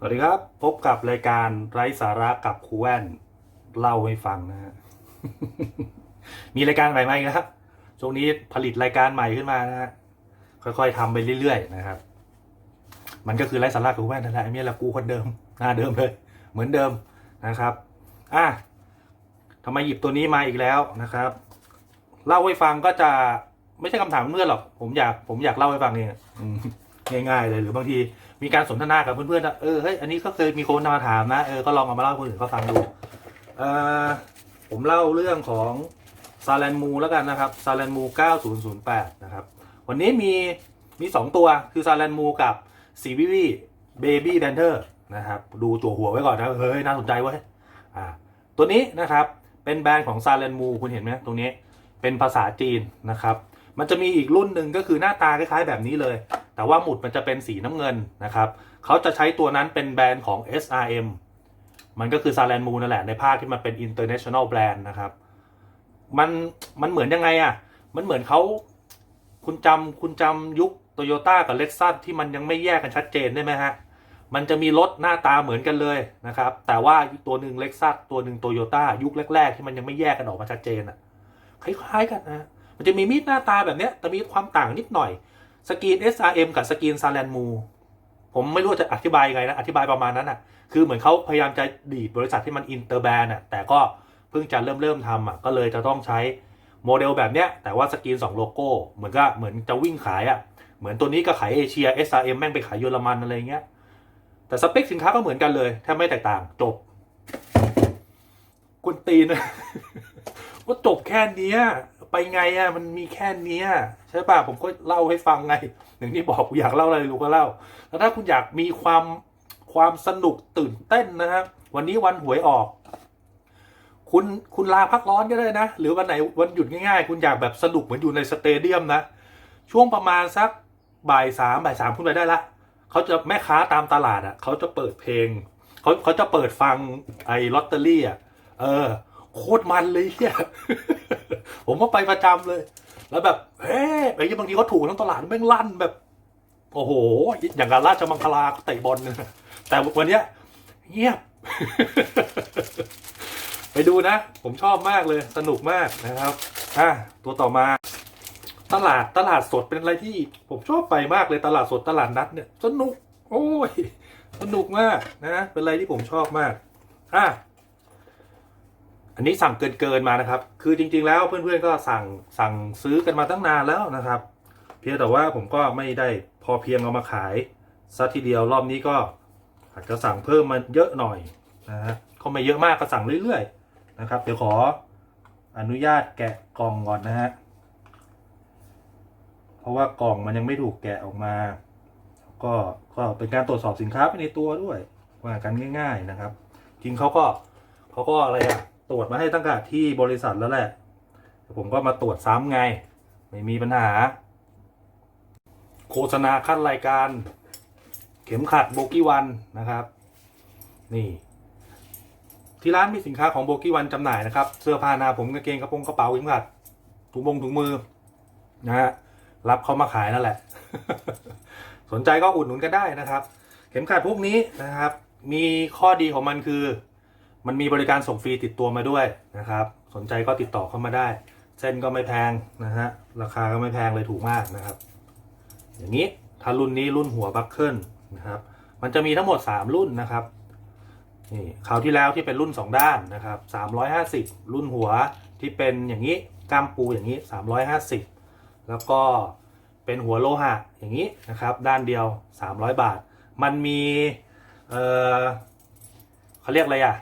สวัสดีครับ พบกับรายการไร้สาระกับครูแว่นเล่าให้ฟังนะฮะมีรายการใหม่ไหมครับช่วงนี้ผลิตรายการใหม่ขึ้นมานะฮะค่อยๆทำไปเรื่อยๆนะครับ มันก็คือไร้สาระกับครูแว่นนั่นแหละไอ้เนี่ยแหละกูคนเดิมหน้าเดิมเลย เหมือนเดิมนะครับอะทำไมหยิบตัวนี้มาอีกแล้วนะครับ เล่าให้ฟังก็จะไม่ใช่คำถามเมื่อนหรอก ผมอยากผมอยากเล่าให้ฟังเองง่ายๆเลยหรือบางที มีการสนทนากับเพื่อนๆนะเออเฮ้ยอันนี้ก็เคยมีคนมาถามนะเออก็ลองเอามาเล่าคนอื่นเขาฟังดูเออผมเล่าเรื่องของซา l ลนมูแล้วกันนะครับซา l ลนมู 9008 นะครับ วันนี้มีมีสองตัวคือซา l ลนมูกับซีวิวีเบบี้แดนเทอร์นะครับดูตัวหัวไว้ก่อนนะเฮ้ยน่าสนใจเว้ยอ่าตัวนี้นะครับเป็นแบรนด์ของซา l ลนมูคุณเห็นไหมตรงนี้เป็นภาษาจีนนะครับ มันจะมีอีกรุ่นหนึ่งก็คือหน้าตาคล้ายๆแบบนี้เลย แต่ว่าหมุดมันจะเป็นสีน้ำเงินนะครับเขาจะใช้ตัวนั้นเป็นแบรนด์ของ SRM มันก็คือ s a l a n m o นั่นแหละในภาคที่มันเป็น international brand นะครับ มันมันเหมือนยังไงอะ มันเหมือนเขาคุณจำคุณจำยุคโตโยต้ากับ Lexus ที่มันยังไม่แยกกันชัดเจนได้ไหมฮะ มันจะมีรถหน้าตาเหมือนกันเลยนะครับ แต่ว่าตัวหนึ่ง Lexus ตัวหนึ่งโตโยต้ายุคแรก ๆ ที่มันยังไม่แยกกันออกมาชัดเจนอะคล้ายๆกันนะ มันจะมีมีดหน้าตาแบบเนี้ยแต่มีความต่างนิดหน่อย สกรีน SRM กับสกรีน s a l a n m o ผมไม่รู้จะอธิบายยังไงนะ อธิบายประมาณนั้นอะ คือเหมือนเขาพยายามจะดีดบริษัทที่มันอินเตอร์แบรนด์อะ แต่ก็เพิ่งจะเริ่มเริ่มทำอะ ก็เลยจะต้องใช้โมเดลแบบเนี้ย แต่ว่าสกรีน2โลโก้ เหมือนก็เหมือนจะวิ่งขายอะ เหมือนตัวนี้ก็ขายเอเชีย SRM แม่งไปขายเยอรมันอะไรเงี้ย แต่สเปคสินค้าก็เหมือนกันเลยแทบไม่แตกต่างจบกุนตีนว่าจบแค่นี้ ไปไงอะมันมีแค่นี้ใช่ป่ะผมก็เล่าให้ฟังไงอย่างที่บอกกูอยากเล่าอะไรรู้ก็เล่า แล้วถ้าคุณอยากมีความความสนุกตื่นเต้นนะครับวันนี้วันหวยออก คุณคุณลาพักร้อนก็ได้นะ หรือวันไหนวันหยุดง่ายๆ คุณอยากแบบสนุกเหมือนอยู่ในสเตเดียมนะช่วงประมาณสักบ่ายสามบ่ายสามคุณไปได้ละเขาจะแม่ค้าตามตลาดอะเขาจะเปิดเพลงเขาเขาจะเปิดฟังไอ้ลอตเตอรี่อะเออ โคตรมันเลยเฮียผมก็ไปประจำเลย แล้วแบบเฮ้ยไอ้ยี่บางทีเขาถูกทั้งตลาดแม่งลั่นแบบ โอ้โห อย่างกับราชมังคลาเตะบอลนะแต่วันเนี้ยเงียบ ไปดูนะ ผมชอบมากเลย สนุกมากนะครับอะตัวต่อมา ตลาดตลาดสดเป็นอะไรที่ ผมชอบไปมากเลยตลาดสดตลาดนัดเนี่ย สนุก โอ้ย สนุกมากนะ เป็นอะไรที่ผมชอบมากอะ อันนี้สั่งเกินเกินๆมานะครับ คือจริง ๆ แล้วเพื่อนๆก็สั่งสั่งซื้อกันมาตั้งนานแล้วนะครับ เพียงแต่ว่าผมก็ไม่ได้พอเพียงเอามาขายซะทีเดียวรอบนี้ก็อาจจะสั่งเพิ่มมาเยอะหน่อยนะฮะก็ไม่เยอะมากก็สั่งเรื่อยๆนะครับ เดี๋ยวขออนุญาตแกะกล่องก่อนนะฮะเพราะว่ากล่องมันยังไม่ถูกแกะออกมา ก็ก็เป็นการตรวจสอบสินค้าไปในตัวด้วยว่ากันง่าย ๆนะครับ จริงเขาก็เขาก็อะไรอะ ตรวจมาให้ตั้งแต่ที่บริษัทแล้วแหละ ผมก็มาตรวจซ้ำไง ไม่มีปัญหา โฆษณาขั้นรายการ เข็มขัดโบกี้วันนะครับ นี่ ที่ร้านมีสินค้าของโบกี้วันจำหน่ายนะครับ เสื้อผ้าหนาผมกางเกงกระโปรงกระเป๋าเข็มขัดถุงมงถุงมือนะฮะรับเขามาขายนั่นแหละ สนใจก็อุดหนุนกันได้นะครับ เข็มขัดพวกนี้นะครับ มีข้อดีของมันคือ มันมีบริการส่งฟรีติดตัวมาด้วยนะครับ สนใจก็ติดต่อเข้ามาได้ เส้นก็ไม่แพงนะฮะ ราคาก็ไม่แพงเลยถูกมากนะครับ อย่างนี้ถ้ารุ่นนี้รุ่นหัวบัคเกิลนะครับ มันจะมีทั้งหมด 3 รุ่นนะครับ นี่คราวที่แล้วที่เป็นรุ่น 2 ด้านนะครับ350 รุ่นหัวที่เป็นอย่างนี้กล้ามปูอย่างนี้ 350 แล้วก็เป็นหัวโลหะอย่างนี้นะครับ ด้านเดียว 300 บาท มันมี เออเขาเรียกอะไรอะ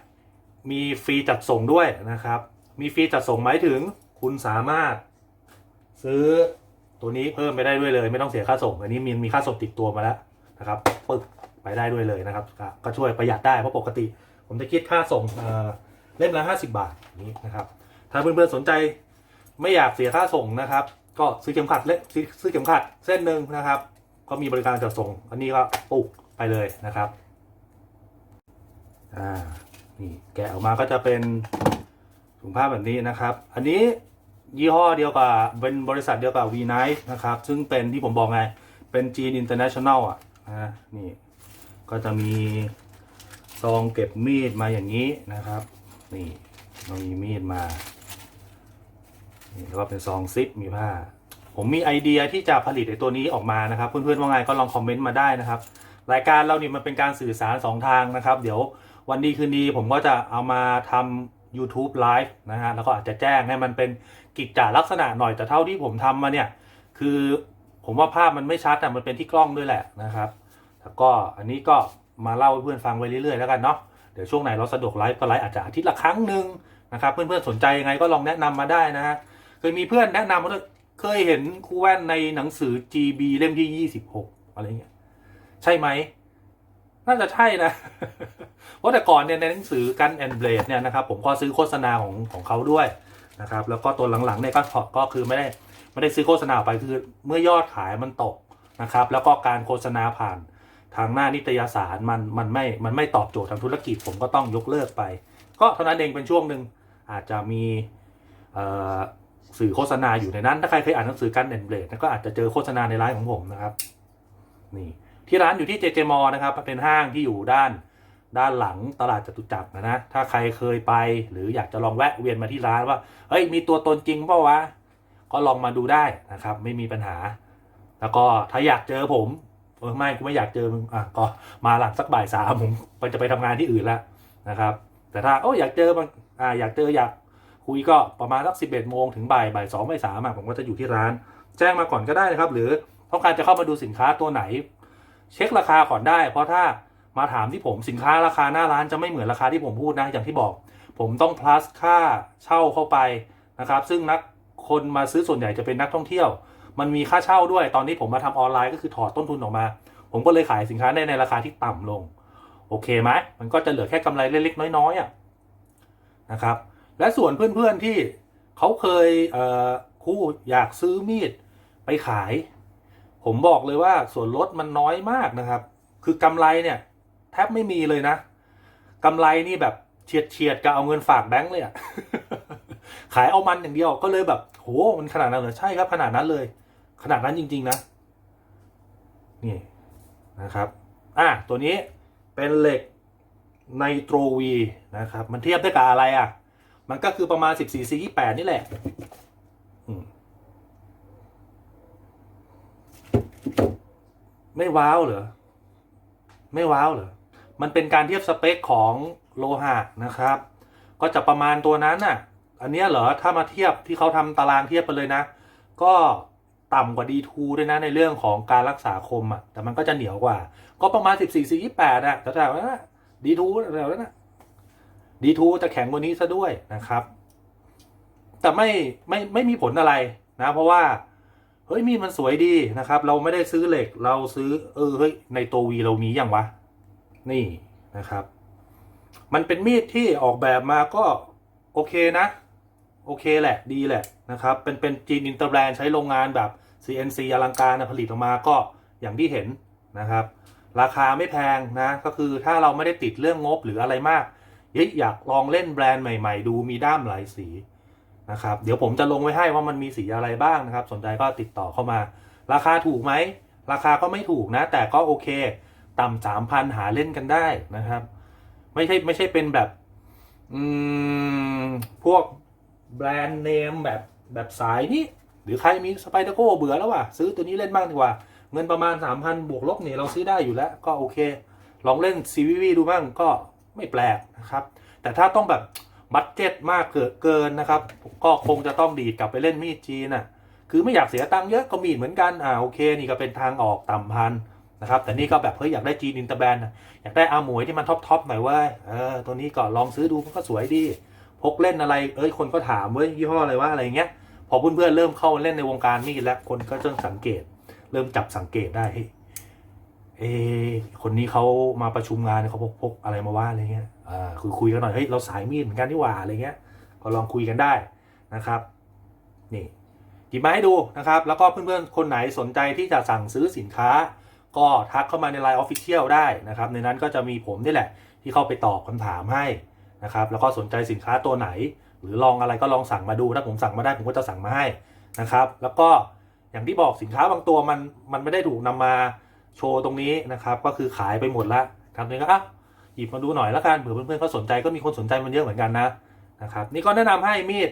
มีฟรีจัดส่งด้วยนะครับ มีฟรีจัดส่งหมายถึงคุณสามารถ ซื้อตัวนี้เพิ่มไปได้ด้วยเลย ไม่ต้องเสียค่าส่ง อันนี้มีมีค่าส่งติดตัวมาแล้วนะครับปึ๊กไปได้ด้วยเลยนะครับ ก็ช่วยประหยัดได้เพราะปกติ ผมจะคิดค่าส่งเเล่มละ50 บาทอย่างนี้นะครับ ถ้าเพื่อนๆสนใจไม่อยากเสียค่าส่งนะครับ ก็ซื้อเข็มขัดเล่ซื้อซื้อเข็มขัดเส้นหนึ่งนะครับ ก็มีบริการจัดส่ง อันนี้ก็ปุกไปเลยนะครับ อ่า นี่แกะออกมาก็จะเป็นถุงผ้าแบบนี้นะครับ อันนี้ยี่ห้อเดียวกับเป็นบริษัทเดียวกับ V n i นะครับ ซึ่งเป็นที่ผมบอกไง เป็นจีน International อะนะนี่ก็จะมีซองเก็บมีดมาอย่างนี้นะครับ นี่เรามีมีดมานี่แล้วก็เป็นซองซิปมีผ้า ผมมีไอเดียที่จะผลิตไอตัวนี้ออกมานะครับ เพื่อนๆว่าไงก็ลองคอมเมนต์มาได้นะครับ รายการเรานี่มันเป็นการสื่อสารสองทางนะครับ เดี๋ยว วันดีคืนดีผมก็จะเอามาทำ YouTube Live นะฮะ แล้วก็อาจจะแจ้งให้มันเป็นกิจจาลักษณะหน่อยแต่เท่าที่ผมทำมาเนี่ย คือผมว่าภาพมันไม่ชัดแต่มันเป็นที่กล้องด้วยแหละนะครับแล้วก็อันนี้ก็มาเล่าให้เพื่อนฟังไปเรื่อยๆแล้วกันเนาะเดี๋ยวช่วงไหนเราสะดวกไลฟ์ก็ไลฟ์อาจจะอาทิตย์ละครั้งหนึ่งนะครับ เพื่อนๆสนใจยังไงก็ลองแนะนำมาได้นะฮะเคยมีเพื่อนแนะนำมาด้วยเคยเห็นครูแว่นในหนังสือ GB เล่มที่26อะไรเงี้ยใช่ไหมน่าจะใช่นะ เพราะแต่ก่อนเนี่ยในหนังสือกันแอนเบลดเนี่ยนะครับผมก็ซื้อโฆษณาของของเขาด้วยนะครับแล้วก็ตัวหลังๆเนี่ยก็ก็คือไม่ได้ไม่ได้ซื้อโฆษณาไปคือเมื่อยอดขายมันตกนะครับแล้วก็การโฆษณาผ่านทางหน้านิตยสารมันมันไม่มันไม่ตอบโจทย์ทางธุรกิจผมก็ต้องยกเลิกไป ก็เท่านั้นเองเป็นช่วงหนึ่งอาจจะมีสื่อโฆษณาอยู่ในนั้น ถ้าใครเคยอ่านหนังสือกันแอนเบลดก็อาจจะเจอโฆษณาในร้านของผมนะครับนี่ที่ร้านอยู่ที่เจเจมอนะครับเป็นห้างที่อยู่ด้าน ด้านหลังตลาดจตุจักรนะนะ ถ้าใครเคยไป หรืออยากจะลองแวะเวียนมาที่ร้านว่า เฮ้ย มีตัวตนจริงเปล่าวะ ก็ลองมาดูได้นะครับ ไม่มีปัญหา แล้วก็ถ้าอยากเจอผมเออไม่กูไม่อยากเจอมึงอะก็มาหลังสักบ่ายสามผมจะไปทำงานที่อื่นแล้วนะครับ แต่ถ้าโอ้ยอยากเจอมันอ่าอยากเจออยากคุยก็ประมาณสักสิบเอ็ดโมงถึงบ่ายบ่ายสองบ่ายสามอะผมก็จะอยู่ที่ร้าน แจ้งมาก่อนก็ได้นะครับ หรือต้องการจะเข้ามาดูสินค้าตัวไหน เช็คราคาก่อนได้ เพราะถ้า มาถามที่ผมสินค้าราคาหน้าร้านจะไม่เหมือนราคาที่ผมพูดนะอย่างที่บอก ผมต้อง plus ค่าเช่าเข้าไปนะครับ ซึ่งนักคนมาซื้อส่วนใหญ่จะเป็นนักท่องเที่ยว มันมีค่าเช่าด้วยตอนนี้ผมมาทำออนไลน์ก็คือถอดต้นทุนออกมา ผมก็เลยขายสินค้าได้ในราคาที่ต่ำลง โอเคไหมมันก็จะเหลือแค่กำไรเล็กๆน้อยๆอะนะครับ และส่วนเพื่อนๆที่เขาเคยเอ่อคู่อยากซื้อมีดไปขาย ผมบอกเลยว่าส่วนลดมันน้อยมากนะครับ คือกำไรเนี่ย ทบไม่มีเลยนะกำไรนี่แบบเฉียดเฉียดกับเอาเงินฝากแบงค์เลยอะขายเอามันอย่างเดียวก็เลยแบบโหมันขนาดนั้นเลยใช่ครับ ขนาดนั้นเลย ขนาดนั้นจริง ๆ นะ นี่นะครับ อะตัวนี้เป็นเหล็กไนโตรวีนะครับ มันเทียบได้กับอะไรอะ มันก็คือประมาณ 14 4 28 นี่แหละไม่ว้าวเหรอ ไม่ว้าวเหรอ มันเป็นการเทียบสเปคของโลหะนะครับ ก็จะประมาณตัวนั้นน่ะ อันเนี้ยเหรอ ถ้ามาเทียบที่เขาทำตารางเทียบไปเลยนะ ก็ต่ำกว่า D2 ด้วยนะในเรื่องของการรักษาคมอะ แต่มันก็จะเหนียวกว่า ก็ประมาณ 14 4 28อะแต่แถวนั้นนะ D2 แถวนั้นนะ D2 จะแข็งกว่านี้ซะด้วยนะครับ แต่ไม่ไม่ไม่มีผลอะไรนะ เพราะว่าเฮ้ยมีมันสวยดีนะครับ เราไม่ได้ซื้อเหล็กเราซื้อเออเฮ้ยในตัววีเรามีอย่างวะ นี่นะครับ มันเป็นมีดที่ออกแบบมาก็โอเคนะ โอเคแหละดีแหละนะครับ เป็นเป็นจีนอินเตอร์แบรนด์ใช้โรงงานแบบ CNC อลังการนะผลิตออกมาก็อย่างที่เห็นนะครับ ราคาไม่แพงนะ ก็คือถ้าเราไม่ได้ติดเรื่องงบหรืออะไรมากเฮ้ยอยากลองเล่นแบรนด์ใหม่ ๆ ดูมีด้ามหลายสีนะครับ เดี๋ยวผมจะลงไว้ให้ว่ามันมีสีอะไรบ้างนะครับ สนใจก็ติดต่อเข้ามา ราคาถูกไหม ราคาก็ไม่ถูกนะ แต่ก็โอเค ต่ำสามพันหาเล่นกันได้นะครับ ไม่ใช่ไม่ใช่เป็นแบบอืมพวกแบรนด์เนมแบบแบบสายนี้ หรือใครมีสไปเดอร์โก้เบื่อแล้วว่ะซื้อตัวนี้เล่นบ้างดีกว่า เงินประมาณสามพันบวกลบเนี่ยเราซื้อได้อยู่แล้ว ก็โอเค ลองเล่น CVV ดูบ้างก็ไม่แปลกนะครับ แต่ถ้าต้องแบบบัตเจ็ตมากเกินนะครับ ก็คงจะต้องดีดกลับไปเล่นมีดจีนน่ะคือไม่อยากเสียตังค์เยอะก็มีดเหมือนกันอ่าโอเค นี่ก็เป็นทางออกต่ำพัน นะครับแต่นี่ก็แบบเฮ้ยอยากได้จีนอินเตอร์แบรนด์อยากได้อาหมวยที่มันท็อปทอปหน่อยว้ยเออตัวนี้ก็ลองซื้อดูมันก็สวยดี พกเล่นอะไรเอ้ยคนก็ถามเว้ยยี่ห้ออะไรวะอะไรเงี้ยพอเพื่อนๆเริ่มเข้าเล่นในวงการมีดแล้วคนก็เริ่มสังเกต เริ่มจับสังเกตได้เฮ้ยเอคนนี้เขามาประชุมงานเนี่ยเขาพกพกอะไรมาว่าอะไรเงี้ยอ่าคุยคุยกันหน่อยเฮ้ยเราสายมีดเหมือนกันนี่หว่าอะไรเงี้ยก็ลองคุยกันได้นะครับ นี่หยิบมาให้ดูนะครับ แล้วก็เพื่อนๆคนไหนสนใจที่จะสั่งซื้อสินค้า ก็ทักเข้ามาใน Line Official ได้นะครับ ในนั้นก็จะมีผมนี่แหละ ที่เข้าไปตอบคำถามให้นะครับ แล้วก็สนใจสินค้าตัวไหน หรือลองอะไรก็ลองสั่งมาดูถ้าผมสั่งมาได้ผมก็จะสั่งมาให้นะครับ แล้วก็อย่างที่บอกสินค้าบางตัวมันมันไม่ได้ถูกนำมาโชว์ตรงนี้นะครับ ก็คือขายไปหมดแล้วครับนี่ก็อะหยิบมาดูหน่อยละกันเผื่อเพื่อนๆเขาสนใจก็มีคนสนใจมันเยอะเหมือนกันนะนะครับนี่ก็แนะนำให้มีด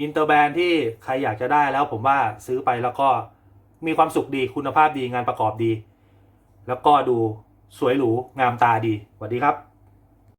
อินเตอร์แบนที่ใครอยากจะได้แล้วผมว่าซื้อไปแล้วก็มีความสุขดีคุณภาพดีงานประกอบดี แล้วก็ดูสวยหรูงามตาดีสวัสดีครับ